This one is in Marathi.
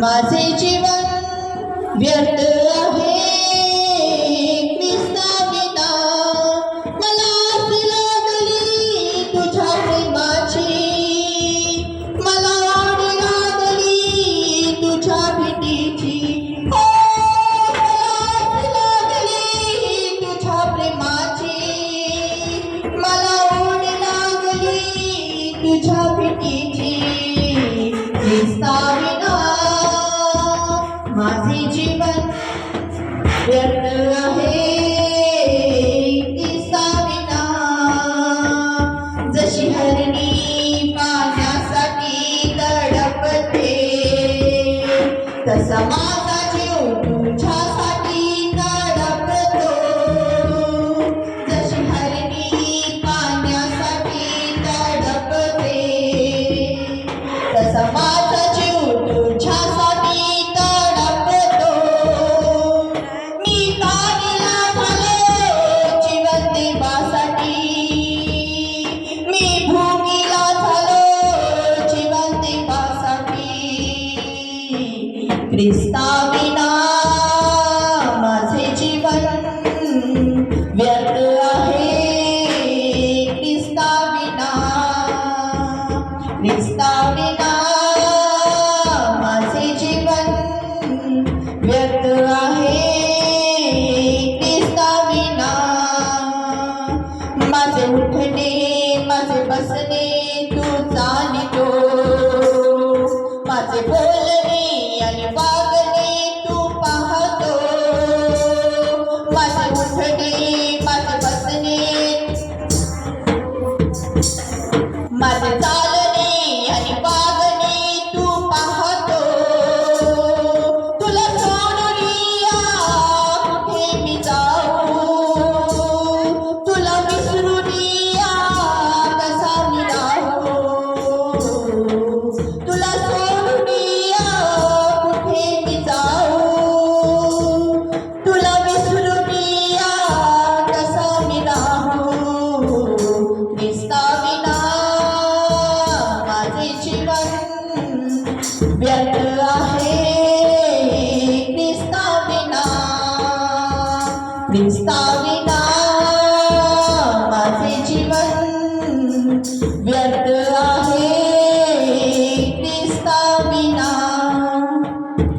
माझे जीवन व्यर्थ आहे. ख्रिस्ताविना मला लागली तुझ्या प्रेमाची मला लागली तुझ्या भेटीची. हो, लागली तुझ्या प्रेमाची मला ओढ लागली तुझ्या भेटीची. ख्रिस्ताविना माझे जीवन व्यर्थ आहे. जशी हरणी पाण्यासाठी तडपते तसा माझा जीव तुझ्यासाठी तडपतो. जशी हरणी पाण्यासाठी तडपते तसा माझा ख्रिस्ताविना माझे जीवन विस्ताविना माझे जीवन व्यर्थ